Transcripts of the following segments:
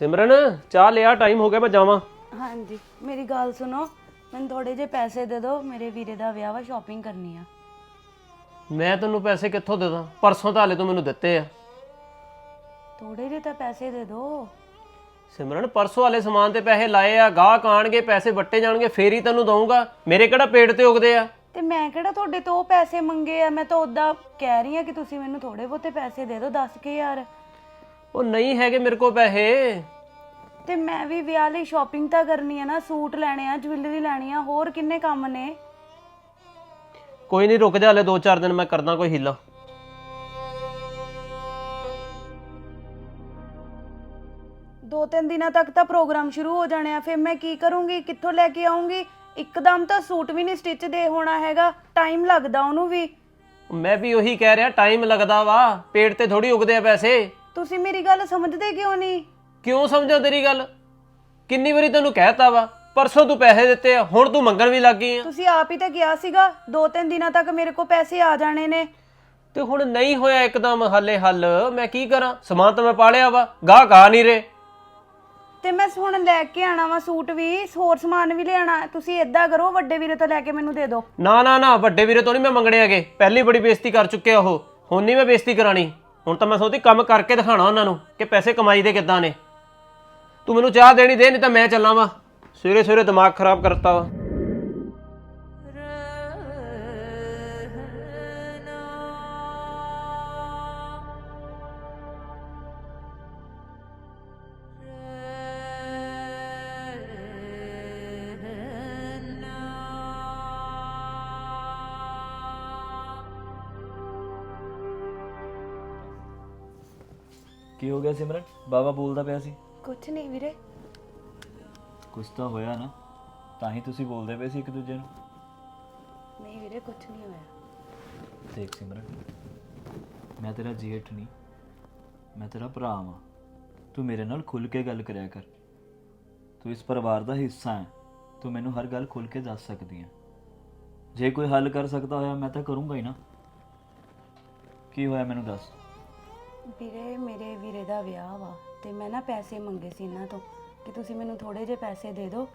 ਸਿਮਰਨ ਚਾਹ ਲਿਆ ਟਾਈਮ ਹੋ ਗਿਆ ਮੈਂ ਜਾਵਾਂ। ਹਾਂਜੀ ਮੇਰੀ ਗੱਲ ਸੁਣੋ। ਮੈਨੂੰ ਥੋੜੇ ਜਿਹੇ ਪੈਸੇ ਦੇ ਦਿਓ ਮੇਰੇ ਵੀਰੇ ਦਾ ਵਿਆਹ ਵਾ ਸ਼ਾਪਿੰਗ ਕਰਨੀ ਆ। ਮੈਂ ਤੈਨੂੰ ਪੈਸੇ ਕਿੱਥੋਂ ਦੇ ਦਾਂ? ਪਰਸੋਂ ਤਾਂ ਹਲੇ ਤੂੰ ਮੈਨੂੰ ਦਿੱਤੇ ਆ। ਥੋੜੇ ਜਿਹੇ ਤਾਂ ਪੈਸੇ ਦੇ ਦਿਓ। ਸਿਮਰਨ ਪਰਸੋਂ ਵਾਲੇ ਸਮਾਨ ਤੇ ਪੈਸੇ ਲਾਏ ਆ ਗਾਹਕ ਆਣਗੇ ਪੈਸੇ ਵੱਟੇ ਜਾਣਗੇ ਫੇਰ ਹੀ ਤੈਨੂੰ ਦਊਂਗਾ। ਮੇਰੇ ਕਿਹੜਾ ਪੇਟ ਤੇ ਉਗਦੇ ਆ? ਤੇ ਮੈਂ ਕਿਹੜਾ ਤੁਹਾਡੇ ਤੋਂ ਉਹ ਪੈਸੇ ਮੰਗੇ ਆ? ਮੈਂ ਤਾਂ ਉਦਾਂ ਕਹਿ ਰਹੀ ਆ ਕਿ ਤੁਸੀਂ ਮੈਨੂੰ ਥੋੜੇ ਬਹੁਤੇ ਪੈਸੇ ਦੇ ਦਿਓ ਦੱਸ ਕੇ ਯਾਰ। ਉਹ ਨਹੀਂ ਹੈਗੇ ਮੇਰੇ ਕੋਲ ਪੈਸੇ। ਤੇ ਮੈਂ ਵੀ ਵਿਆਹ ਲਈ ਸ਼ਾਪਿੰਗ ਤਾਂ ਕਰਨੀ ਆ ਨਾ ਸੂਟ ਲੈਣੇ ਆ ਜੁਐਲਰੀ ਲੈਣੀ ਆ ਹੋਰ ਕਿੰਨੇ ਕੰਮ ਨੇ? ਕੋਈ ਨਹੀਂ ਰੁਕ ਜਾ ਹਲੇ 2-4 ਦਿਨ ਮੈਂ ਕਰਦਾ ਕੋਈ ਹੀਲਾ। ਦੋ ਤਿੰਨ ਦਿਨਾਂ ਤੱਕ ਤਾਂ ਪ੍ਰੋਗਰਾਮ ਸ਼ੁਰੂ ਹੋ ਜਾਣੇ ਆ ਫਿਰ ਮੈਂ ਕੀ ਕਰੂੰਗੀ ਕਿੱਥੋਂ ਲੈ ਕੇ ਆਉਂਗੀ ਇੱਕਦਮ ਤਾਂ ਸੂਟ ਵੀ ਨਹੀਂ ਸਟਿਚ ਦੇ ਹੋਣਾ ਹੈਗਾ ਟਾਈਮ ਲੱਗਦਾ ਉਹਨੂੰ ਵੀ। ਮੈਂ ਵੀ ਉਹੀ ਕਹਿ ਰਿਹਾ ਟਾਈਮ ਲੱਗਦਾ ਵਾ ਪੇਟ ਤੇ ਥੋੜੀ ਉਗਦੇ ਆ ਪੈਸੇ। ਤੁਸੀਂ ਮੇਰੀ ਗੱਲ ਸਮਝਦੇ ਕਿਉਂ ਨਹੀਂ? ਕਿਉਂ ਸਮਝਾਂ ਤੇਰੀ ਗੱਲ? ਕਿੰਨੀ ਵਾਰੀ ਤੈਨੂੰ ਕਹਿਤਾ ਵਾ ਪਰਸੋਂ ਤੂੰ ਪੈਸੇ ਦਿੱਤੇ ਆ ਹੁਣ ਤੂੰ ਮੰਗਣ ਵੀ ਲੱਗ ਗਈ ਆ। ਤੁਸੀਂ ਆਪ ਹੀ ਤਾਂ ਕਿਹਾ ਸੀਗਾ ਦੋ ਤਿੰਨ ਦਿਨਾਂ ਤੱਕ ਮੇਰੇ ਕੋਲ ਪੈਸੇ ਆ ਜਾਣੇ ਨੇ। ਤੇ ਹੁਣ ਨਹੀਂ ਹੋਇਆ ਇੱਕਦਮ ਹੱਲੇ ਹੱਲ ਮੈਂ ਕੀ ਕਰਾਂ? ਸਮਾਨ ਤਾਂ ਮੈਂ ਪਾਲਿਆ ਵਾ ਗਾਹਕ ਆ ਨਹੀਂ ਰੇ ਤੇ ਮੈਂ ਹੁਣ ਲੈ ਕੇ ਆਣਾ ਵਾ ਸੂਟ ਵੀ ਹੋਰ ਸਮਾਨ ਵੀ ਲਿਆਣਾ ਤੁਸੀਂ ਏਦਾਂ ਕਰੋ ਵੱਡੇ ਵੀਰੇ ਤੋਂ ਲੈ ਕੇ ਮੈਨੂੰ ਦੇ ਦਿਓ। ਨਾ ਨਾ ਨਾ ਵੱਡੇ ਵੀਰੇ ਤੋਂ ਨਹੀਂ ਮੈਂ ਮੰਗਣੇ ਹੈਗੇ। ਪਹਿਲੀ ਬੜੀ ਬੇਇੱਜ਼ਤੀ ਕਰ ਚੁੱਕਿਆ ਉਹ। ਹੁਣ ਨਹੀਂ ਮੈਂ ਬੇਇੱਜ਼ਤੀ ਕਰਾਣੀ। ਹੁਣ ਤਾਂ ਮੈਂ ਸੋਚਦੀ ਕੰਮ ਕਰਕੇ ਦਿਖਾਣਾ ਉਹਨਾਂ ਨੂੰ ਕਿ ਪੈਸੇ ਕਮਾਈ ਦੇ ਕਿੱਦਾਂ ਨੇ। ਤੂੰ ਮੈਨੂੰ ਚਾਹ ਦੇਣੀ ਦੇ, ਨਹੀਂ ਤਾਂ ਮੈਂ ਚੱਲਾਂ ਵਾ। ਸਵੇਰੇ ਸਵੇਰੇ ਦਿਮਾਗ ਖਰਾਬ ਕਰਤਾ ਵਾ। ਹੋ ਗਿਆ ਸਿਮਰਨ? ਬਾਬਾ ਬੋਲਦਾ ਪਿਆ ਸੀ। ਕੁਛ ਨਹੀਂ ਵੀਰੇ। ਕੁਝ ਤਾਂ ਹੋਇਆ ਨਾ। ਤਾਂ ਹੀ ਤੁਸੀਂ ਬੋਲਦੇ ਪਏ ਸੀ ਇੱਕ ਦੂਜੇ ਨੂੰ। ਨਹੀਂ ਵੀਰੇ ਕੁਛ ਨਹੀਂ ਹੋਇਆ। ਦੇਖ ਸਿਮਰਨ ਮੈਂ ਤੇਰਾ ਜੇਠ ਨਹੀਂ। ਮੈਂ ਤੇਰਾ ਭਰਾ ਵਾਂ। ਤੂੰ ਮੇਰੇ ਨਾਲ ਖੁੱਲ ਕੇ ਗੱਲ ਕਰਿਆ ਕਰ। ਤੂੰ ਇਸ ਪਰਿਵਾਰ ਦਾ ਹਿੱਸਾ ਹੈ। ਤੂੰ ਮੈਨੂੰ ਹਰ ਗੱਲ ਖੁੱਲ ਕੇ ਦੱਸ ਸਕਦੀ ਹੈ। ਜੇ ਕੋਈ ਹੱਲ ਕਰ ਸਕਦਾ ਹੋਇਆ ਮੈਂ ਤਾਂ ਕਰੂੰਗਾ ਹੀ ਨਾ। ਕੀ ਹੋਇਆ ਮੈਨੂੰ ਦੱਸ। ਵੀਰੇ ਮੇਰੇ ਵੀਰੇ ਦਾ ਵਿਆਹ ਵਾ ਤੇ ਮੈਂ ਨਾ ਪੈਸੇ ਮੰਗੇ ਸੀ ਇਹਨਾਂ ਤੋਂ ਕਿ ਤੁਸੀਂ ਮੈਨੂੰ ਥੋੜੇ ਜਿਹੇ ਪੈਸੇ ਦੇ ਦਿਓ।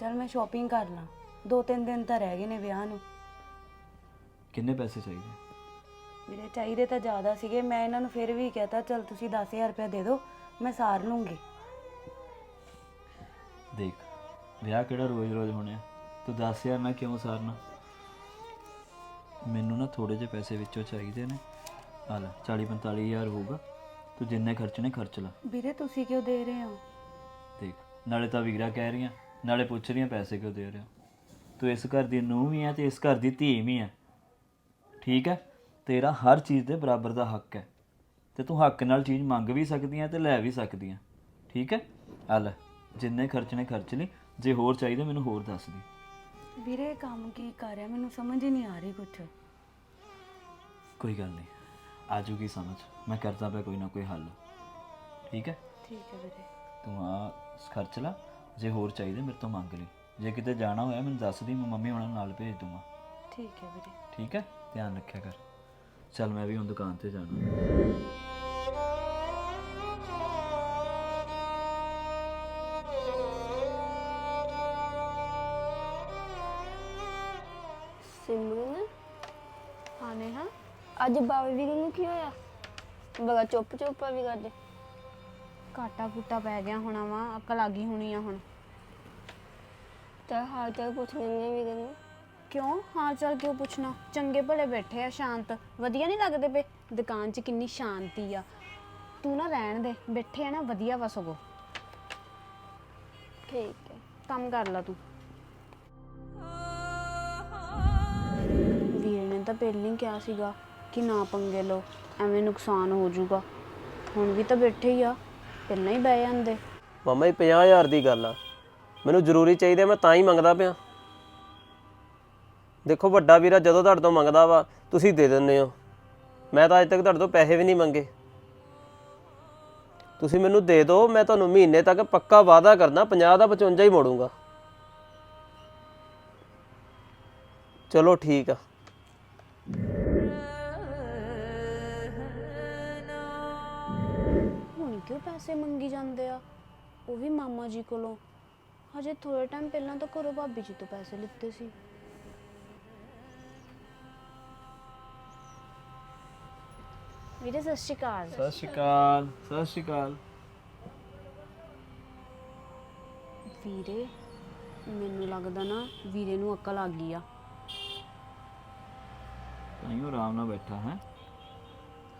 ਚਲ ਮੈਂ ਸ਼ਾਪਿੰਗ ਕਰ ਲਾਂ। ਦੋ ਤਿੰਨ ਦਿਨ ਤਾਂ ਰਹਿ ਗਏ ਨੇ ਵਿਆਹ ਨੂੰ। ਕਿੰਨੇ ਪੈਸੇ ਚਾਹੀਦੇ? ਵੀਰੇ ਚਾਹੀਦੇ ਤਾਂ ਜ਼ਿਆਦਾ ਸੀਗੇ। ਮੈਂ ਇਹਨਾਂ ਨੂੰ ਫਿਰ ਵੀ ਕਹਤਾ ਚਲ ਤੁਸੀਂ 10000 ਰੁਪਏ ਦੇ ਦਿਓ ਮੈਂ ਸਾਰ ਲੂੰਗੀ ਦੇਖ ਵਿਆਹ ਕਿਹੜਾ ਰੋਜ਼-ਰੋਜ਼ ਹੋਣੇ? ਆ ਤੂੰ 10000 ਨਾਲ ਕਿਉਂ ਸਾਰਨਾ? ਮੈਨੂੰ ਨਾ ਥੋੜੇ ਜਿਹੇ ਪੈਸੇ ਵਿੱਚੋਂ ਚਾਹੀਦੇ ਨੇ। ਆ ਲੈ 40-45000 ਹੋਊਗਾ। ਤੂੰ ਜਿੰਨੇ ਖਰਚਣੇ ਖਰਚ ਲੈ। ਵੀਰੇ ਤੁਸੀਂ ਕਿਉਂ ਦੇ ਰਹੇ ਹੋ? ਦੇਖ ਨਾਲੇ ਤਾਂ ਵੀਰਾ ਕਹਿ ਰਹੀਆਂ ਨਾਲੇ ਪੁੱਛ ਰਹੀਆਂ ਪੈਸੇ ਕਿਉਂ ਦੇ ਰਿਹਾ ਤੂੰ ਇਸ ਘਰ ਦੀ ਨੂੰਹ ਵੀ ਆ ਤੇ ਇਸ ਘਰ ਦੀ ਧੀ ਵੀ ਆ ਠੀਕ ਹੈ ਤੇਰਾ ਹਰ ਚੀਜ਼ ਦੇ ਬਰਾਬਰ ਦਾ ਹੱਕ ਹੈ ਤੇ ਤੂੰ ਹੱਕ ਨਾਲ ਚੀਜ਼ ਮੰਗ ਵੀ ਸਕਦੀ ਆ ਤੇ ਲੈ ਵੀ ਸਕਦੀ ਆ ਠੀਕ ਹੈ ਆ ਲੈ ਜਿੰਨੇ ਖਰਚਣੇ ਖਰਚ ਲਈ। ਜੇ ਹੋਰ ਚਾਹੀਦਾ ਮੈਨੂੰ ਹੋਰ ਦੱਸ ਦੀ। ਵੀਰੇ ਇਹ ਕੰਮ ਕੀ ਕਰ ਰਿਹਾ? ਮੈਨੂੰ ਸਮਝ ਹੀ ਨਹੀਂ ਆ ਰਹੀ ਕੁਛ। ਕੋਈ ਗੱਲ ਨਹੀਂ। ਆਜੂਗੀ ਸਮਝ। ਮੈਂ ਕਰਦਾ ਪਿਆ ਕੋਈ ਨਾ ਕੋਈ ਹੱਲ। ਠੀਕ ਹੈ? ਠੀਕ ਹੈ ਵੀਰੇ। ਤੂੰ ਆ ਖਰਚ ਲਾ। ਜੇ ਹੋਰ ਚਾਹੀਦੇ ਮੇਰੇ ਤੋਂ ਮੰਗ ਲਈ ਜੇ ਕਿਤੇ ਜਾਣਾ ਹੋਇਆ ਮੈਨੂੰ ਦੱਸ ਦੀ ਮੈਂ ਮੰਮੀ ਨੂੰ ਨਾਲ ਭੇਜ ਦੂੰਗਾ। ਠੀਕ ਹੈ ਵੀਰੇ। ਠੀਕ ਹੈ? ਧਿਆਨ ਰੱਖਿਆ ਕਰ। ਚੱਲ ਮੈਂ ਵੀ ਹੁਣ ਦੁਕਾਨ ਤੇ ਜਾਣਾ। ਅੱਜ ਬਾਵੇ ਵੀਰ ਨੂੰ ਕੀ ਹੋਇਆ? ਬਗਾ ਚੁੱਪ ਚੁੱਪ ਆ ਵੀ ਕਰਦੇ। ਘਾਟਾ ਕੁੱਟਾ ਪੈ ਗਿਆ ਹੋਣਾ ਵਾ ਅਕਲ ਆ ਗਈ ਹੋਣੀ ਆ ਹੁਣ। ਤਾਂ ਹਾਲ ਚਾਲ ਪੁੱਛ ਲੈਂਦੇ ਵੀਰ ਨੂੰ ਕਿਉਂ? ਹਾਲ ਚਾਲ ਕਿਉਂ ਪੁੱਛਣਾ? ਚੰਗੇ ਭਲੇ ਬੈਠੇ ਆ ਸ਼ਾਂਤ। ਵਧੀਆ ਨਹੀਂ ਲੱਗਦੇ ਪਏ? ਦੁਕਾਨ 'ਚ ਕਿੰਨੀ ਸ਼ਾਂਤੀ ਆ। ਤੂੰ ਨਾ ਰਹਿਣ ਦੇ ਬੈਠੇ ਆ ਨਾ ਵਧੀਆ ਵਾ ਸਗੋ। ਠੀਕ ਹੈ। ਕੰਮ ਕਰ ਲਾ ਤੂੰ। ਵੀਰ ਨੇ ਤਾਂ ਪਹਿਲਾਂ ਹੀ ਕਿਹਾ ਸੀਗਾ ਕਿ ਨਾ ਪੰਗੇ ਲਓ, ਐਵੇਂ ਨੁਕਸਾਨ ਹੋ ਜਾਊਗਾ। ਹੁਣ ਵੀ ਤਾਂ ਬੈਠੇ ਹੀ ਆ, ਪਹਿਲਾਂ ਹੀ ਬਹਿ ਜਾਂਦੇ। ਮਾਮਾ ਜੀ 50000 ਦੀ ਗੱਲ ਆ। ਮੈਨੂੰ ਜ਼ਰੂਰੀ ਚਾਹੀਦਾ, ਮੈਂ ਤਾਂ ਹੀ ਮੰਗਦਾ ਪਿਆ। ਦੇਖੋ, ਵੱਡਾ ਵੀਰਾ ਜਦੋਂ ਤੁਹਾਡੇ ਤੋਂ ਮੰਗਦਾ ਵਾ, ਤੁਸੀਂ ਦੇ ਦਿੰਦੇ ਹੋ। ਮੈਂ ਤਾਂ ਅੱਜ ਤੱਕ ਤੁਹਾਡੇ ਤੋਂ ਪੈਸੇ ਵੀ ਨਹੀਂ ਮੰਗੇ। ਤੁਸੀਂ ਮੈਨੂੰ ਦੇ ਦਿਓ, ਮੈਂ ਤੁਹਾਨੂੰ ਮਹੀਨੇ ਤੱਕ ਪੱਕਾ ਵਾਅਦਾ ਕਰਦਾ 50 ਦਾ 55 ਹੀ ਮੋੜੂੰਗਾ। ਚਲੋ, ਠੀਕ ਆ। ਪੈਸੇ ਮੰਗੀ ਜਾਂਦੇ ਆ। ਉਹ ਵੀ ਮਾਮਾ ਜੀ ਕੋਲੋਂ। ਹਜੇ ਥੋੜੇ ਟਾਈਮ ਪਹਿਲਾਂ ਤਾਂ ਘਰੋਂ ਭਾਬੀ ਜੀ ਤੋਂ ਪੈਸੇ ਲਿੱਤੇ ਸੀ। ਵੀਰੇ ਸਤਿ ਸ਼੍ਰੀ ਅਕਾਲ। ਸਤਿ ਸ਼੍ਰੀ ਅਕਾਲ ਸਤਿ ਸ਼੍ਰੀ ਅਕਾਲ। ਵੀਰੇ ਮੈਨੂੰ ਲੱਗਦਾ ਨਾ ਵੀਰੇ ਨੂੰ ਅਕਲ ਆ ਗਈ ਆ। ਤਾਈਓ ਆਰਾਮ ਨਾਲ ਬੈਠਾ ਹੈ।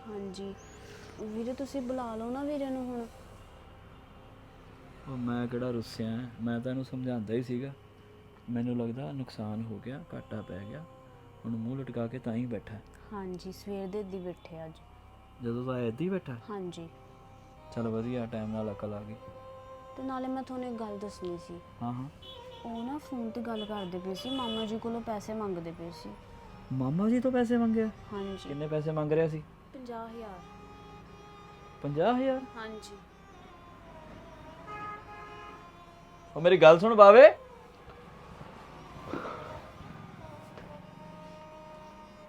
ਹਾਂਜੀ। ਵੀਰੇ ਤੁਸੀਂ ਬੁਲਾ ਲਓ ਨਾ ਵੀਰੇ ਨੂੰ ਹੁਣ। ਉਹ ਮੈਂ ਕਿਹੜਾ ਰੁੱਸਿਆ ਹੈ? ਮੈਂ ਤਾਂ ਇਹਨੂੰ ਸਮਝਾਉਂਦਾ ਹੀ ਸੀਗਾ। ਮੈਨੂੰ ਲੱਗਦਾ ਨੁਕਸਾਨ ਹੋ ਗਿਆ ਘਾਟਾ ਪੈ ਗਿਆ। ਹੁਣ ਮੂੰਹ ਲਟਕਾ ਕੇ ਤਾਂ ਹੀ ਬੈਠਾ। ਹੈ। ਹਾਂਜੀ ਸਵੇਰ ਦੇ ਦੀ ਬੈਠੇ ਅੱਜ। ਜਦੋਂ ਦਾ ਹੀ ਬੈਠਾ? ਹਾਂਜੀ। ਚਲ ਵਧੀਆ ਟਾਈਮ ਨਾਲ ਅਕਲ ਆ ਗਈ। ਤੇ ਨਾਲੇ ਮੈਂ ਤੁਹਾਨੂੰ ਇੱਕ ਗੱਲ ਦੱਸਣੀ ਸੀ। ਹਾਂ ਹਾਂ। ਉਹ ਨਾ ਫੋਨ ਤੇ ਗੱਲ ਕਰਦੇ ਪਏ ਸੀ ਮਾਮਾ ਜੀ ਕੋਲੋਂ ਪੈਸੇ ਮੰਗਦੇ ਪਏ ਸੀ। ਮਾਮਾ ਜੀ ਤੋਂ ਪੈਸੇ ਮੰਗਿਆ? ਹਾਂਜੀ। ਕਿੰਨੇ ਪੈਸੇ ਮੰਗ ਰਿਹਾ ਸੀ? 50000 50000 ਹਾਂਜੀ। ਉਹ ਮੇਰੀ ਗੱਲ ਸੁਣ ਬਾਵੇ।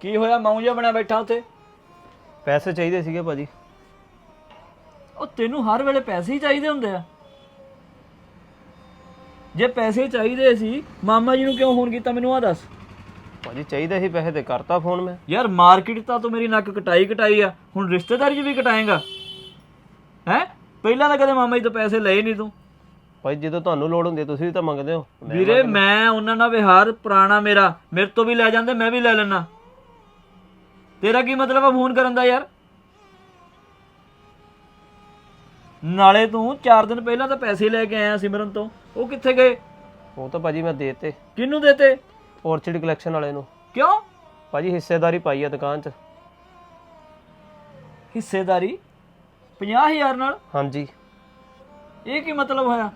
ਕੀ ਹੋਇਆ? ਮਾਊ ਜਿਹਾ ਬਣਿਆ ਬੈਠਾ ਉੱਥੇ। ਪੈਸੇ ਚਾਹੀਦੇ ਸੀਗੇ ਭਾਜੀ। ਉਹ ਤੈਨੂੰ ਹਰ ਵੇਲੇ ਪੈਸੇ ਹੀ ਚਾਹੀਦੇ ਹੁੰਦੇ ਆ। ਜੇ ਪੈਸੇ ਚਾਹੀਦੇ ਸੀ ਮਾਮਾ ਜੀ ਨੂੰ ਕਿਉਂ ਫੋਨ ਕੀਤਾ? ਮੈਨੂੰ ਆ ਦੱਸ। ਭਾਜੀ ਚਾਹੀਦੇ ਸੀ ਪੈਸੇ ਤੇ ਕਰਤਾ ਫੋਨ ਮੈਂ। ਯਾਰ ਮਾਰਕੀਟ ਤਾਂ ਤੂੰ ਮੇਰੀ ਨੱਕ ਕਟਾਈ ਕਟਾਈ ਆ। ਹੁਣ ਰਿਸ਼ਤੇਦਾਰੀ 'ਚ ਵੀ ਕਟਾਏਗਾ। ਹੈ? ਪਹਿਲਾਂ ਤਾਂ ਕਦੇ ਮਾਮਾ ਜੀ ਤੋਂ ਪੈਸੇ ਲਏ ਨਹੀਂ ਤੂੰ। ਭਾਜੀ ਜਦੋਂ ਤੁਹਾਨੂੰ ਲੋੜ ਹੁੰਦੀ ਹੈ ਤੁਸੀਂ ਵੀ ਤਾਂ ਮੰਗਦੇ ਹੋ। ਮੈਂ ਵੀਰੇ ਮੈਂ ਉਹਨਾਂ ਨਾਲ ਵਿਹਾਰ ਪੁਰਾਣਾ ਮੇਰਾ। ਮੇਰੇ ਤੋਂ ਵੀ ਲੈ ਜਾਂਦੇ ਮੈਂ ਵੀ ਲੈ ਲੈਣਾ ਤੇਰਾ ਕੀ ਮਤਲਬ ਆ ਫੋਨ ਕਰਨ ਦਾ ਯਾਰ? ਨਾਲੇ ਤੂੰ 4 ਦਿਨ ਪਹਿਲਾਂ ਤਾਂ ਪੈਸੇ ਲੈ ਕੇ ਆਇਆ ਸਿਮਰਨ ਤੋਂ। ਉਹ ਕਿੱਥੇ ਗਏ? ਉਹ ਤਾਂ ਭਾਜੀ ਮੈਂ ਦੇਤੇ। ਕਿਹਨੂੰ ਦੇਤੇ? ਔਰਚਿਡ ਕਲੈਕਸ਼ਨ ਵਾਲੇ ਨੂੰ। ਕਿਉਂ? ਭਾਜੀ ਹਿੱਸੇਦਾਰੀ ਪਾਈ ਆ ਦੁਕਾਨ 'ਚ। ਹਿੱਸੇਦਾਰੀ? 50000 ਨਾਲ? ਹਾਂਜੀ। ਇਹ ਕੀ ਮਤਲਬ ਹੋਇਆ?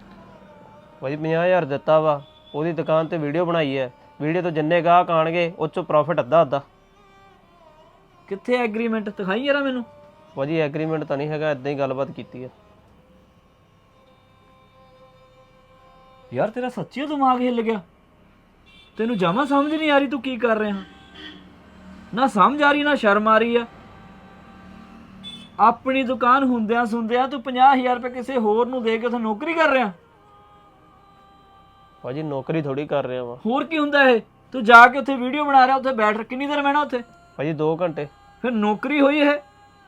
ਭਾਜੀ 50000 ਦਿੱਤਾ ਵਾ। ਉਹਦੀ ਦੁਕਾਨ ਤੇ ਵੀਡੀਓ ਬਣਾਈ ਹੈ। ਵੀਡੀਓ ਤੋਂ ਜਿੰਨੇ ਗਾਹਕ ਆਣਗੇ ਉਹ 'ਚੋਂ ਪ੍ਰੋਫਿਟ ਅੱਧਾ ਅੱਧਾ। ਕਿੱਥੇ ਐਗਰੀਮੈਂਟ ਦਿਖਾਈ ਜਰਾ ਮੈਨੂੰ? ਭਾਜੀ ਐਗਰੀਮੈਂਟ ਤਾਂ ਨਹੀਂ ਹੈਗਾ ਇਦਾਂ ਹੀ ਗੱਲਬਾਤ ਕੀਤੀ ਹੈ। ਯਾਰ ਤੇਰਾ ਸੱਚੀ ਦਿਮਾਗ ਹਿੱਲ ਗਿਆ। ਤੈਨੂੰ ਜਮਾ ਸਮਝ ਨਹੀਂ ਆ ਰਹੀ ਤੂੰ ਕੀ ਕਰ ਰਿਹਾ। ਨਾ ਸਮਝ ਆ ਰਹੀ ਨਾ ਸ਼ਰਮ ਆ ਰਹੀ ਆ। ਆਪਣੀ ਦੁਕਾਨ ਹੁੰਦਿਆਂ ਸੁੰਦਿਆਂ ਤੂੰ 50000 ਰੁਪਏ ਕਿਸੇ ਹੋਰ ਨੂੰ ਦੇ ਕੇ ਉੱਥੇ ਨੌਕਰੀ ਕਰ ਰਿਹਾ। ਭਾਜੀ ਨੌਕਰੀ ਥੋੜੀ ਕਰ ਰਿਹਾ ਵਾ। ਹੋਰ ਕੀ ਹੁੰਦਾ ਇਹ? ਤੂੰ ਜਾ ਕੇ ਉੱਥੇ ਵੀਡੀਓ ਬਣਾ ਰਿਹਾ ਉੱਥੇ ਬੈਠ ਕਿੰਨੀ ਦੇਰ ਬਹਿਣਾ ਉੱਥੇ? ਭਾਜੀ 2 ਘੰਟੇ। ਫਿਰ ਨੌਕਰੀ ਹੋਈ ਇਹ?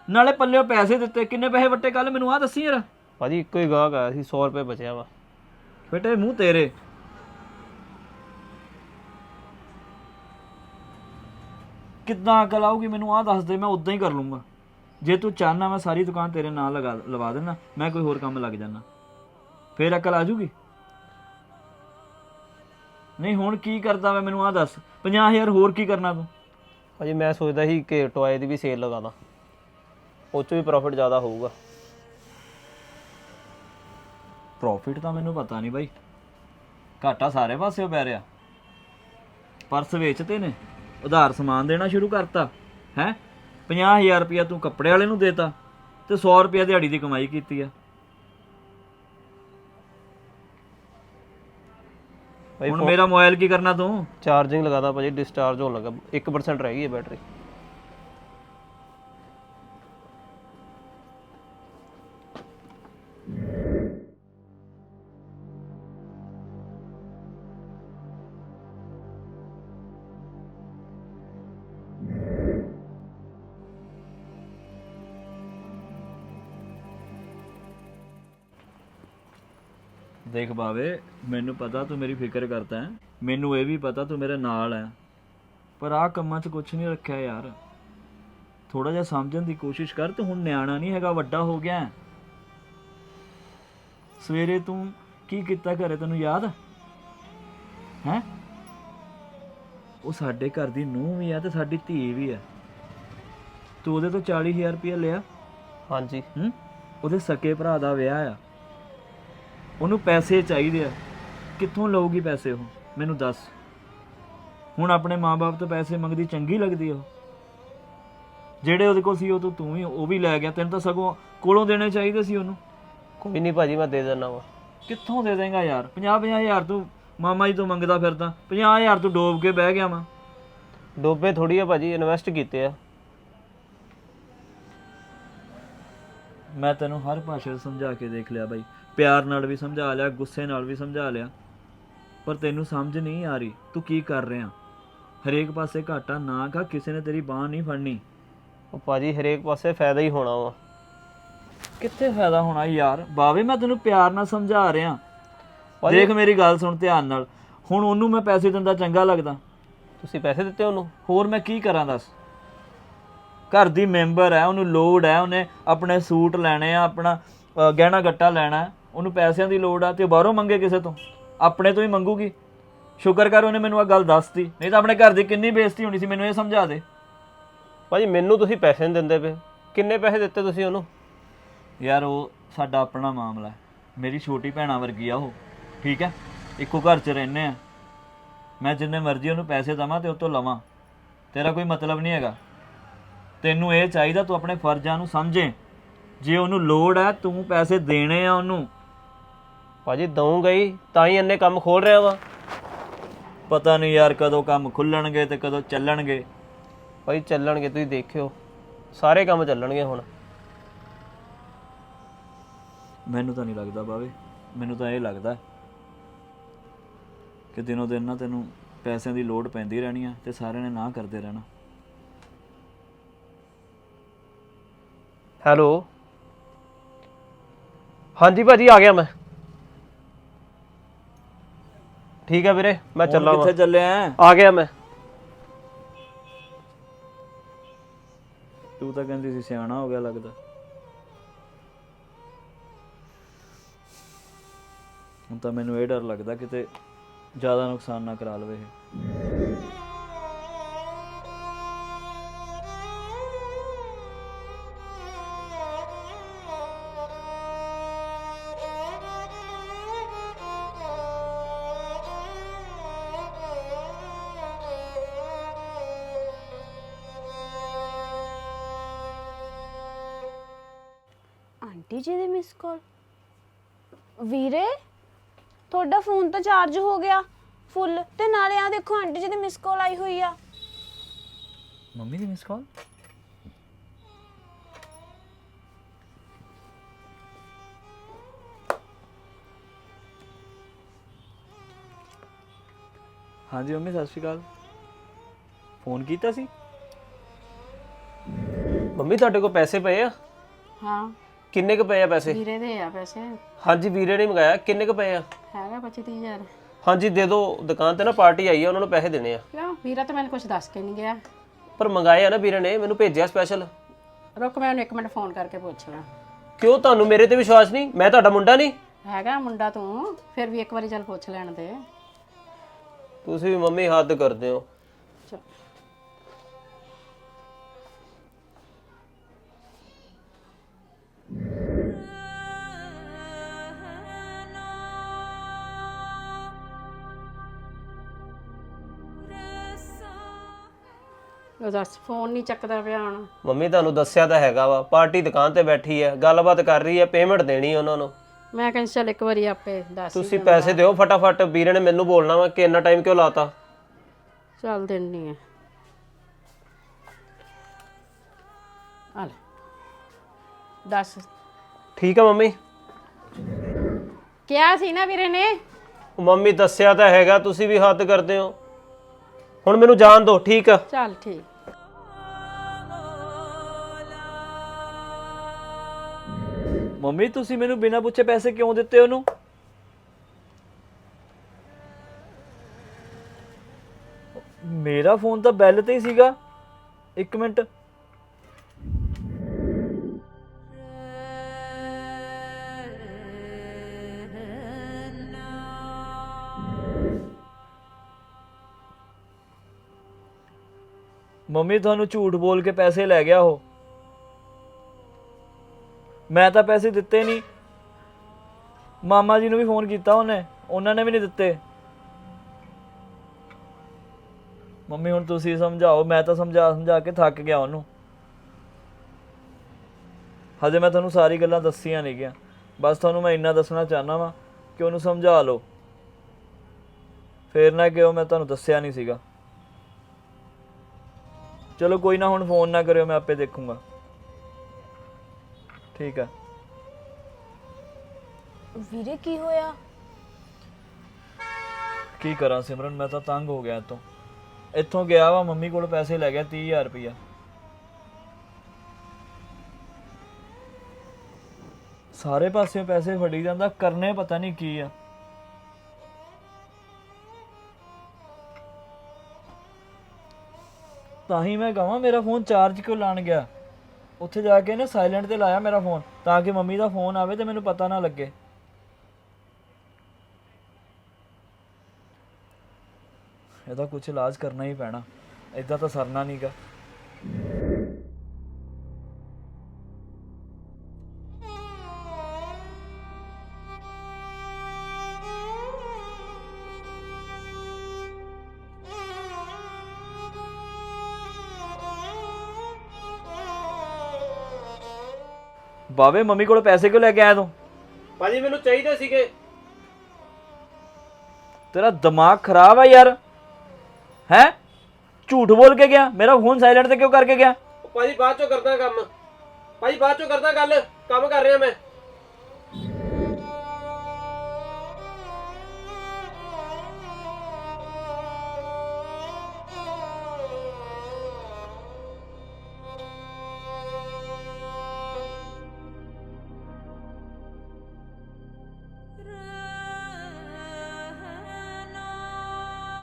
ਨਾਲੇ ਪੱਲਿਓ ਪੈਸੇ ਦਿੱਤੇ ਕਿੰਨੇ ਪੈਸੇ ਵੱਟੇ ਕੱਲ ਮੈਨੂੰ ਆ ਦੱਸੀ ਯਾਰ ਭਾਜੀ ਇੱਕੋ ਹੀ ਗਾਹਕ ਆਇਆ ਸੀ 100 ਰੁਪਏ ਬਚਿਆ ਵਾ। ਬੇਟੇ ਮੂੰਹ ਤੇਰੇ। ਕਿੱਦਾਂ ਅਕਲ ਆਊਗੀ? ਮੈਨੂੰ ਆਹ ਦੱਸ ਦੇ ਮੈਂ ਉਦਾਂ ਹੀ ਕਰ ਲੂੰਗਾ। ਜੇ ਤੂੰ ਚਾਹਨਾ ਮੈਂ ਸਾਰੀ ਦੁਕਾਨ ਤੇਰੇ ਨਾਲ ਲਗਾ ਲਵਾ ਦੇਣਾ ਮੈਂ ਕੋਈ ਹੋਰ ਕੰਮ ਲੱਗ ਜਾਣਾ ਫੇਰ ਅਕਲ ਆ ਜੂਗੀ ਨਹੀਂ ਹੁਣ ਕੀ ਕਰਦਾ ਵਾ ਮੈਨੂੰ ਆਹ ਦੱਸ 50000 ਹੋਰ ਕੀ ਕਰਨਾ ਤੂੰ? ਭਾਜੀ ਮੈਂ ਸੋਚਦਾ ਸੀ ਕਿ ਟੋਏ ਦੀ ਵੀ ਸੇਲ ਲਗਾਦਾ ਉਹ 'ਚ ਵੀ ਪ੍ਰੋਫਿਟ ਜ਼ਿਆਦਾ ਹੋਊਗਾ। ਪ੍ਰੋਫਿਟ ਤਾਂ ਮੈਨੂੰ ਪਤਾ ਨਹੀਂ ਬਾਈ। ਘਾਟਾ ਸਾਰੇ ਪਾਸਿਓਂ ਪੈ ਰਿਹਾ। ਪਰਸ ਵੇਚਤੇ ਨੇ ਉਧਾਰ ਸਮਾਨ ਦੇਣਾ ਸ਼ੁਰੂ ਕਰਤਾ ਹੈ? 50000 ਰੁਪਇਆ ਤੂੰ ਕੱਪੜੇ ਵਾਲੇ ਨੂੰ ਦੇਤਾ ਤੇ 100 ਰੁਪਇਆ ਦਿਹਾੜੀ ਦੀ ਕਮਾਈ ਕੀਤੀ ਆ। ਭਾਈ ਹੁਣ ਮੇਰਾ ਮੋਬਾਈਲ ਕੀ ਕਰਨਾ ਤੂੰ? ਚਾਰਜਿੰਗ ਲਗਾਦਾ ਭਾਜੀ ਡਿਸਚਾਰਜ ਹੋਣ ਲੱਗਾ। 1% ਰਹਿ ਗਈ ਹੈ ਬੈਟਰੀ ਦੇਖ ਬਾਵੇ ਮੈਨੂੰ ਪਤਾ ਤੂੰ ਮੇਰੀ ਫਿਕਰ ਕਰਦਾ ਹੈ। ਮੈਨੂੰ ਇਹ ਵੀ ਪਤਾ ਤੂੰ ਮੇਰੇ ਨਾਲ ਹੈ। ਪਰ ਆਹ ਕੰਮਾਂ 'ਚ ਕੁਝ ਨਹੀਂ ਰੱਖਿਆ ਯਾਰ। ਥੋੜਾ ਜਿਹਾ ਸਮਝਣ ਦੀ ਕੋਸ਼ਿਸ਼ ਕਰ ਤੂੰ ਹੁਣ ਨਿਆਣਾ ਨਹੀਂ ਹੈਗਾ ਵੱਡਾ ਹੋ ਗਿਆ। ਸਵੇਰੇ ਤੂੰ ਕੀ ਕੀਤਾ ਘਰੇ ਤੈਨੂੰ ਯਾਦ? ਹੈ? ਉਹ ਸਾਡੇ ਘਰ ਦੀ ਨੂੰਹ ਵੀ ਆ ਤੇ ਸਾਡੀ ਧੀ ਵੀ ਆ। ਤੂੰ ਉਹਦੇ ਤੋਂ 40000 ਰੁਪਇਆ ਲਿਆ? ਹਾਂਜੀ। ਹੂੰ? ਉਹਦੇ ਸਕੇ ਭਰਾ ਦਾ ਵਿਆਹ ਆ। ਉਹਨੂੰ ਪੈਸੇ ਚਾਹੀਦੇ ਆ। ਕਿੱਥੋਂ ਲਊਗੀ ਪੈਸੇ ਉਹ? ਮੈਨੂੰ ਦੱਸ। ਹੁਣ ਆਪਣੇ ਮਾਪੇ ਤੋਂ ਪੈਸੇ ਮੰਗਦੀ ਚੰਗੀ ਲੱਗਦੀ ਉਹ। ਜਿਹੜੇ ਉਹਦੇ ਕੋਲ ਸੀ ਉਹ ਤੋਂ ਤੂੰ ਵੀ ਉਹ ਵੀ ਲੈ ਗਿਆ। ਤੈਨੂੰ ਤਾਂ ਸਗੋਂ ਕੋਲੋਂ ਦੇਣੇ ਚਾਹੀਦੇ ਸੀ ਉਹਨੂੰ। ਕੋਈ ਨਹੀਂ ਭਾਜੀ ਮੈਂ ਦੇ ਦਿੰਦਾ ਵਾ। ਕਿੱਥੋਂ ਦੇ ਦੇਂਗਾ ਯਾਰ? 50 ਹਜ਼ਾਰ ਤੂੰ ਮਾਮਾ ਜੀ ਤੋਂ ਮੰਗਦਾ ਫਿਰਦਾ। 50000 ਤੂੰ ਡੋਬ ਕੇ ਬਹਿ ਗਿਆ ਵਾ। ਡੋਬੇ ਥੋੜੀ ਆ ਭਾਜੀ ਇਨਵੈਸਟ ਕੀਤੇ ਆ। ਮੈਂ ਤੈਨੂੰ ਹਰ ਭਾਸ਼ਾ ਸਮਝਾ ਕੇ ਦੇਖ ਲਿਆ ਬਾਈ। ਪਿਆਰ ਨਾਲ ਵੀ ਸਮਝਾ ਲਿਆ ਗੁੱਸੇ ਨਾਲ ਵੀ ਸਮਝਾ ਲਿਆ। ਪਰ ਤੈਨੂੰ ਸਮਝ ਨਹੀਂ ਆ ਰਹੀ ਤੂੰ ਕੀ ਕਰ ਰਿਹਾ? ਹਰੇਕ ਪਾਸੇ ਘਾਟਾ ਨਾ ਖਾ ਕਿਸੇ ਨੇ ਤੇਰੀ ਬਾਹ ਨਹੀਂ ਫੜਨੀ। ਉਹ ਭਾਜੀ ਹਰੇਕ ਪਾਸੇ ਫਾਇਦਾ ਹੀ ਹੋਣਾ ਵਾ। ਕਿੱਥੇ ਫਾਇਦਾ ਹੋਣਾ ਯਾਰ? ਬਾਵੇ ਮੈਂ ਤੈਨੂੰ ਪਿਆਰ ਨਾਲ ਸਮਝਾ ਰਿਹਾ। ਦੇਖ ਮੇਰੀ ਗੱਲ ਸੁਣ ਧਿਆਨ ਨਾਲ। ਹੁਣ ਉਹਨੂੰ ਮੈਂ ਪੈਸੇ ਦਿੰਦਾ ਚੰਗਾ ਲੱਗਦਾ। ਤੁਸੀਂ ਪੈਸੇ ਦਿੱਤੇ ਉਹਨੂੰ? ਹੋਰ ਮੈਂ ਕੀ ਕਰਾਂ ਦੱਸ? ਘਰ ਦੀ ਮੈਂਬਰ ਹੈ ਉਹਨੂੰ ਲੋੜ ਹੈ ਉਹਨੇ ਆਪਣੇ ਸੂਟ ਲੈਣੇ ਆ ਆਪਣਾ ਅ, ਗਹਿਣਾ ਗੱਟਾ ਲੈਣਾ ਹੈ, ਉਹਨੂੰ ਪੈਸਿਆਂ ਦੀ ਲੋੜ ਆ ਤੇ ਉਹ ਬਾਹਰੋਂ ਮੰਗੇ ਕਿਸੇ ਤੋਂ। ਆਪਣੇ ਤੋਂ ਹੀ ਮੰਗੂਗੀ। ਸ਼ੁਕਰ ਕਰ ਉਹਨੇ ਮੈਨੂੰ ਆ ਗੱਲ ਦੱਸਤੀ। ਨਹੀਂ ਤਾਂ ਆਪਣੇ ਘਰ ਦੀ ਕਿੰਨੀ ਬੇਇੱਜ਼ਤੀ ਹੋਣੀ ਸੀ ਮੈਨੂੰ ਇਹ ਸਮਝਾ ਦੇ। ਭਾਜੀ ਮੈਨੂੰ ਤੁਸੀਂ ਪੈਸੇ ਨਹੀਂ ਦਿੰਦੇ ਪਏ। ਕਿੰਨੇ ਪੈਸੇ ਦਿੱਤੇ ਤੁਸੀਂ ਉਹਨੂੰ? ਯਾਰ ਉਹ ਸਾਡਾ ਆਪਣਾ ਮਾਮਲਾ ਹੈ। ਮੇਰੀ ਛੋਟੀ ਭੈਣਾ ਵਰਗੀ ਆ ਉਹ। ਠੀਕ ਹੈ? ਇੱਕੋ ਘਰ 'ਚ ਰਹਿੰਦੇ ਆ। ਮੈਂ ਜਿੰਨੇ ਮਰਜ਼ੀ ਉਹਨੂੰ ਪੈਸੇ ਦਵਾਂ ਤੇ ਉਹ ਤੋਂ ਲਵਾਂ। ਤੇਰਾ ਕੋਈ ਮਤਲਬ ਨਹੀਂ ਹੈਗਾ। ਤੈਨੂੰ ਇਹ ਚਾਹੀਦਾ ਤੂੰ ਆਪਣੇ ਫਰਜ਼ਾਂ ਨੂੰ ਸਮਝੇ। ਜੇ ਉਹਨੂੰ ਲੋੜ ਹੈ ਤੂੰ ਪੈਸੇ ਦੇਣੇ ਆ ਉਹਨੂੰ। ਭਾਜੀ ਦਊਂਗਾ ਹੀ ਤਾਂ ਹੀ ਇੰਨੇ ਕੰਮ ਖੋਲ ਰਿਹਾ ਵਾ। ਪਤਾ ਨਹੀਂ ਯਾਰ ਕਦੋਂ ਕੰਮ ਖੁੱਲਣਗੇ ਤੇ ਕਦੋਂ ਚੱਲਣਗੇ। ਭਾਈ ਚੱਲਣਗੇ ਤੁਸੀਂ ਦੇਖਿਓ। ਸਾਰੇ ਕੰਮ ਚੱਲਣਗੇ ਹੁਣ। ਮੈਨੂੰ ਤਾਂ ਨਹੀਂ ਲੱਗਦਾ ਬਾਵੇ। ਮੈਨੂੰ ਤਾਂ ਇਹ ਲੱਗਦਾ ਕਿ ਦਿਨੋ ਦਿਨ ਨਾ ਤੈਨੂੰ ਪੈਸਿਆਂ ਦੀ ਲੋੜ ਪੈਂਦੀ ਰਹਿਣੀ ਆ ਤੇ ਸਾਰਿਆਂ ਨੇ ਨਾ ਕਰਦੇ ਰਹਿਣਾ। ਹੈਲੋ? ਹਾਂਜੀ ਭਾਜੀ ਆ ਗਿਆ ਮੈਂ। ਠੀਕ ਹੈ ਵੀਰੇ ਮੈਂ ਹੁਣ ਚੱਲਾਂ ਕਿੱਥੇ ਵਾਂ। ਚੱਲਿਆ ਆਂ? ਆ ਗਿਆ ਮੈਂ। ਤੂੰ ਤਾਂ ਕਹਿੰਦੀ ਸੀ ਸਿਆਣਾ ਹੋ ਗਿਆ ਲੱਗਦਾ। ਹੁਣ ਤਾਂ ਮੈਨੂੰ ਇਹ ਡਰ ਲੱਗਦਾ ਕਿਤੇ ਜ਼ਿਆਦਾ ਨੁਕਸਾਨ ਨਾ ਕਰਾ ਲਵੇ ਇਹ। ਆਂਟੀ ਜੀ ਦੀ ਮਿਸ ਕਾਲ ਵੀਰੇ ਤੁਹਾਡਾ ਫੋਨ ਤਾਂ ਚਾਰਜ ਹੋ ਗਿਆ ਫੁੱਲ ਤੇ ਨਾਲੇ ਆ ਦੇਖੋ ਆਂਟੀ ਜੀ ਦੀ ਮਿਸ ਕਾਲ ਆਈ ਹੋਈ ਆ। ਮੰਮੀ ਦੀ ਮਿਸ ਕਾਲ ਹਾਂਜੀ ਮੰਮੀ ਸਤਿ ਸ਼੍ਰੀ ਅਕਾਲ। ਫੋਨ ਕੀਤਾ ਸੀ? ਮੰਮੀ ਤੁਹਾਡੇ ਕੋਲ ਪੈਸੇ ਪਏ ਆ? ਹਾਂ। ਕਿੰਨੇ ਕੁ ਪਏ ਆ ਪੈਸੇ? ਵੀਰੇ ਦੇ ਆ ਪੈਸੇ। ਹਾਂਜੀ ਵੀਰੇ ਨੇ ਮੰਗਾਇਆ। ਕਿੰਨੇ ਕੁ ਪਏ ਆ? ਹੈਗਾ 25000 ਹਾਂਜੀ ਦੇ ਦਿਓ ਦੁਕਾਨ ਤੇ ਨਾ ਪਾਰਟੀ ਆਈ ਆ ਉਹਨਾਂ ਨੂੰ ਪੈਸੇ ਦੇਣੇ ਆ। ਕਿਉਂ? ਵੀਰਾ ਤਾਂ ਮੈਨੂੰ ਕੁਝ ਦੱਸ ਕੇ ਨਹੀਂ ਗਿਆ। ਪਰ ਮੰਗਾਏ ਆ ਨਾ ਵੀਰੇ ਨੇ ਮੈਨੂੰ ਭੇਜਿਆ ਸਪੈਸ਼ਲ ਰੁਕ ਮੈਂ ਉਹਨੂੰ ਇੱਕ ਮਿੰਟ ਫੋਨ ਕਰਕੇ ਪੁੱਛ। ਲਾਂ ਕਿਉਂ? ਤੁਹਾਨੂੰ ਮੇਰੇ ਤੇ ਵਿਸ਼ਵਾਸ ਨਹੀਂ? ਮੈਂ ਤੁਹਾਡਾ ਮੁੰਡਾ ਨਹੀਂ? ਹੈਗਾ ਮੁੰਡਾ ਤੂੰ ਫਿਰ ਵੀ ਇੱਕ ਵਾਰੀ ਚੱਲ ਪੁੱਛ ਲੈਣ ਦੇ। ਤੁਸੀਂ ਵੀ ਮੰਮੀ ਹੱਦ ਕਰਦੇ ਹੋ। ਚੱਲ। ਦੱਸ ਫੋਨ ਨਹੀਂ ਚੱਕਦਾ ਪਿਆ ਹੁਣ। ਮੰਮੀ ਤੁਹਾਨੂੰ ਦੱਸਿਆ ਤਾਂ ਹੈਗਾ ਵਾ ਪਾਰਟੀ ਦੁਕਾਨ ਤੇ ਬੈਠੀ ਹੈ ਗੱਲਬਾਤ ਕਰ ਰਹੀ ਹੈ ਪੇਮੈਂਟ ਦੇਣੀ ਉਹਨਾਂ ਨੂੰ। ਮੈਂ ਕਹਿੰਦਾ ਚੱਲ ਇੱਕ ਵਾਰੀ ਆਪੇ ਦੱਸ ਤੁਸੀਂ। ਪੈਸੇ ਦਿਓ ਫਟਾਫਟ ਵੀਰੇ ਨੇ ਮੈਨੂੰ ਬੋਲਣਾ ਵਾ ਕਿ ਇੰਨਾ ਟਾਈਮ ਕਿਉਂ ਲਾਤਾ। ਚੱਲ ਦਿੰਨੀ ਆ। ਆ ਲੈ। ਦੱਸ। ਠੀਕ ਹੈ ਮੰਮੀ। ਕਿਹਾ ਸੀ ਨਾ ਵੀਰੇ ਨੇ? ਉਹ ਮੰਮੀ ਦੱਸਿਆ ਤਾਂ ਹੈਗਾ ਤੁਸੀਂ ਵੀ ਹੱਦ ਕਰਦੇ ਹੋ। ਹੁਣ ਮੈਨੂੰ ਜਾਣ ਦਿਓ ਠੀਕ ਆ? ਚੱਲ ਠੀਕ। ਮੰਮੀ, ਤੁਸੀਂ ਮੈਨੂੰ ਬਿਨਾਂ ਪੁੱਛੇ ਪੈਸੇ ਕਿਉਂ ਦਿੱਤੇ ਉਹਨੂੰ? ਮੇਰਾ ਫੋਨ ਤਾਂ ਬੈਲ ਤੇ ਹੀ ਸੀਗਾ। ਇੱਕ ਮਿੰਟ। ਮੰਮੀ, ਤੁਹਾਨੂੰ ਝੂਠ ਬੋਲ ਕੇ ਪੈਸੇ ਲੈ ਗਿਆ ਉਹ। ਮੈਂ ਤਾਂ ਪੈਸੇ ਦਿੱਤੇ ਨਹੀਂ। ਮਾਮਾ ਜੀ ਨੂੰ ਵੀ ਫੋਨ ਕੀਤਾ ਉਹਨੇ, ਉਹਨਾਂ ਨੇ ਵੀ ਨਹੀਂ ਦਿੱਤੇ। ਮੰਮੀ, ਹੁਣ ਤੁਸੀਂ ਸਮਝਾਓ, ਮੈਂ ਤਾਂ ਸਮਝਾ ਸਮਝਾ ਕੇ ਥੱਕ ਗਿਆ ਉਹਨੂੰ। ਹਜੇ ਮੈਂ ਤੁਹਾਨੂੰ ਸਾਰੀ ਗੱਲਾਂ ਦੱਸੀਆਂ ਨਹੀਂ ਗਿਆ ਬਸ ਤੁਹਾਨੂੰ ਮੈਂ ਇੰਨਾ ਦੱਸਣਾ ਚਾਹਨਾ ਵਾਂ ਕਿ ਉਹਨੂੰ ਸਮਝਾ ਲਓ। ਫੇਰ ਨਾ ਕਿਉਂ ਮੈਂ ਤੁਹਾਨੂੰ ਦੱਸਿਆ ਨਹੀਂ ਸੀਗਾ। ਚਲੋ ਕੋਈ ਨਾ, ਹੁਣ ਫੋਨ ਨਾ ਕਰਿਓ, ਮੈਂ ਆਪੇ ਦੇਖੂੰਗਾ। ਠੀਕ ਆ। ਵੀਰੇ ਕੀ ਹੋਇਆ? ਕੀ ਕਰਾਂ ਸਿਮਰਨ? ਮੈਂ ਤਾਂ ਤੰਗ ਹੋ ਗਿਆ ਇੱਥੋਂ। ਇੱਥੋਂ ਗਿਆ ਵਾ ਮੰਮੀ ਕੋਲ ਪੈਸੇ ਲੈ ਗਿਆ 30000 ਰੁਪਇਆ। ਸਾਰੇ ਪਾਸੇ ਪੈਸੇ ਫੜੀ ਜਾਂਦਾ ਕਰਨੇ ਪਤਾ ਨਹੀਂ ਕੀ ਆ। ਤਾਂ ਹੀ ਮੈਂ ਕਹਾਂ ਮੇਰਾ ਫੋਨ ਚਾਰਜ ਕਿਉਂ ਲਾਣ ਗਿਆ? ਉੱਥੇ ਜਾ ਕੇ ਨਾ ਸਾਇਲੈਂਟ ਤੇ ਲਾਇਆ ਮੇਰਾ ਫੋਨ ਤਾਂ ਕਿ ਮੰਮੀ ਦਾ ਫੋਨ ਆਵੇ ਤੇ ਮੈਨੂੰ ਪਤਾ ਨਾ ਲੱਗੇ। ਇਹਦਾ ਕੁਝ ਇਲਾਜ ਕਰਨਾ ਹੀ ਪੈਣਾ। ਇਦਾਂ ਤਾਂ ਸਰਨਾ ਨਹੀਂਗਾ ਬਾਵੇ ਮੰਮੀ ਕੋਲ ਪੈਸੇ ਕਿਉਂ ਲੈ ਕੇ ਆਇਆ ਤੂੰ? ਭਾਜੀ ਮੈਨੂੰ ਚਾਹੀਦੇ ਸੀਗੇ। ਤੇਰਾ ਦਿਮਾਗ ਖਰਾਬ ਆ ਯਾਰ। ਹੈ? ਝੂਠ ਬੋਲ ਕੇ ਗਿਆ? ਮੇਰਾ ਫੋਨ ਸਾਇਲੈਂਟ ਤੇ ਕਿਉਂ ਕਰਕੇ ਗਿਆ? ਉਹ ਭਾਜੀ ਬਾਅਦ ਚੋਂ ਕਰਦਾ ਕੰਮ। ਭਾਜੀ ਬਾਅਦ ਚੋਂ ਕਰਦਾ ਗੱਲ। ਕੰਮ ਕਰ ਰਿਹਾ ਮੈਂ।